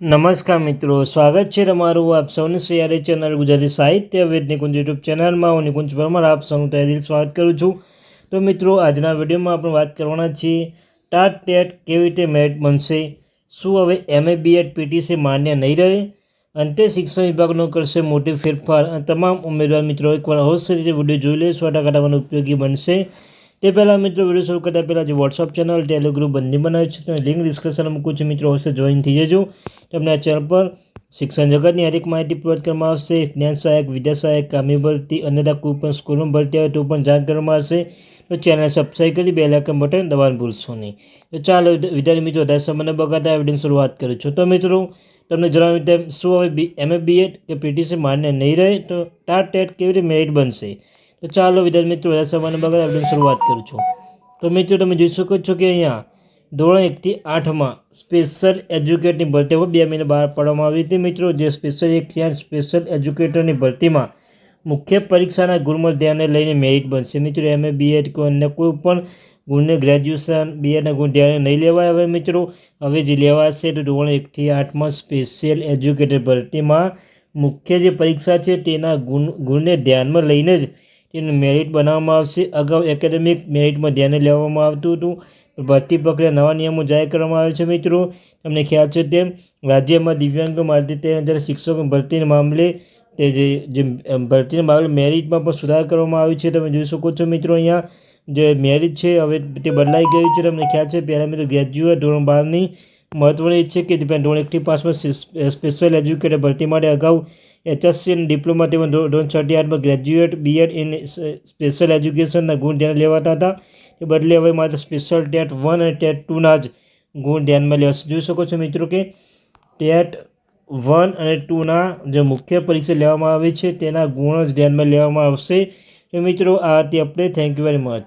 નમસ્કાર મિત્રો, સ્વાગત છે તમારું આપ સૌને સિયારે ચેનલ ગુજરાતી સાહિત્ય વેદ નિકુંજ યુટ્યુબ ચેનલમાં. હું નિકુંજ પરમાર, આપ સૌનું તહેદીલ સ્વાગત કરું છું. તો મિત્રો, આજના વિડીયોમાં આપણે વાત કરવાના છીએ, ટાટ ટેટ કેવી રીતે મેરિટ બનશે, શું હવે એમએ બીએડ પીટીસી માન્ય નહીં રહે અંતે શિક્ષણ વિભાગનો કરશે મોટી ફેરફાર. અને તમામ ઉમેદવાર મિત્રો, એકવાર અવશ્ય રીતે વીડિયો જોઈ લે સો ટકા ઉપયોગી બનશે. તે પહેલાં મિત્રો વીડિયો શરૂ કરતા પહેલાં જે વોટ્સઅપ ચેનલ ટેલિગ્રુપ બંને બનાવ્યું છે, તેને લિંક ડિસ્ક્રિપ્શનમાં મૂકું છું. મિત્રો, અવશ્ય જોઈન થઈ જજો. તમને આ ચેનલ પર શિક્ષણ જગતની હરેક માહિતી પ્રોવાઈડ કરવામાં આવશે. જ્ઞાન સહાયક, વિદ્યા સહાયક કામી ભરતી અન્યતા કોઈ પણ સ્કૂલમાં ભરતી આવે તો પણ જાણ કરવામાં આવશે. તો ચેનલ સબસ્ક્રાઈબ કરી બે લાઇકન બટન દબાવવાનું ભૂલશો નહીં. તો ચાલો, વિદ્યાર્થી મિત્રો, વધારે સમયને બગાડતા વિડીયોની શરૂઆત કરું છું. તો મિત્રો, તમને જણાવ્યું તેમ, શું હવે બી એમએ બીએડ કે પીટીસી માન્ય નહીં રહે, તો ટાટ ટેટ કેવી રીતે મેરિટ બનશે? તો ચાલો વિદ્યાર્થી મિત્રો સમયને બગાડતા આપણે શરૂઆત કરું છું. તો મિત્રો, તમે જોઈ શકો છો કે અહીંયા ધોરણ એકથી આઠમાં સ્પેશિયલ એજ્યુકેટની ભરતી હવે બે મહિને બહાર પાડવામાં આવી હતી. મિત્રો, જે સ્પેશિયલ એકથી આઠ સ્પેશિયલ એજ્યુકેટરની ભરતીમાં મુખ્ય પરીક્ષાના ગુણમાં ધ્યાને લઈને મેરિટ બનશે. મિત્રો એમએ બીએડ કોઈ અન્ય કોઈ પણ ગુણને ગ્રેજ્યુએશન બીએડના ગુણ ધ્યાને નહીં લેવાય. હવે મિત્રો, હવે જે લેવાશે તો ધોરણ એકથી આઠમાં સ્પેશિયલ એજ્યુકેટર ભરતીમાં મુખ્ય જે પરીક્ષા છે તેના ગુણ, ગુણને ધ્યાનમાં લઈને જ તેનું મેરિટ બનાવવામાં આવશે. અગાઉ એકેડેમિક મેરિટમાં ધ્યાને લેવામાં આવતું હતું. ભરતી પ્રક્રિયા નવા નિયમો જાહેર કરવામાં આવે છે મિત્રો. તમને ખ્યાલ છે તેમ, રાજ્યમાં દિવ્યાંગો માટે તેર હજાર શિક્ષકો ભરતીના મામલે તે જે જે ભરતીના મામલે મેરિટમાં પણ સુધાર કરવામાં આવ્યો છે. તમે જોઈ શકો છો મિત્રો અહીંયા જે મેરિટ છે, હવે તે બદલાઈ ગયું છે. તમને ખ્યાલ છે, પહેલાં મિત્રો ગ્રેજ્યુએટ ધોરણ બારની મહત્વની છે કે ધોરણ એકથી પાસમાં સ્પેશિયલ એજ્યુકેટર ભરતી માટે અગાઉ એચએસસી અને ડિપ્લોમા તેમજ ધોરણ છથી આઠમાં graduate B Ed in special એજ્યુકેશનના ગુણ ધ્યાન લેવાતા હતા. તે બદલે હવે માત્ર સ્પેશિયલ ટેટ વન અને ટેટ ટુના જ ગુણ ધ્યાનમાં લેવાશે. જોઈ શકો છો મિત્રો કે ટેટ વન અને ટુના જે મુખ્ય પરીક્ષા લેવામાં આવે છે, તેના ગુણ જ ધ્યાનમાં લેવામાં આવશે. તો મિત્રો, આ હતી આપણે. Thank you very much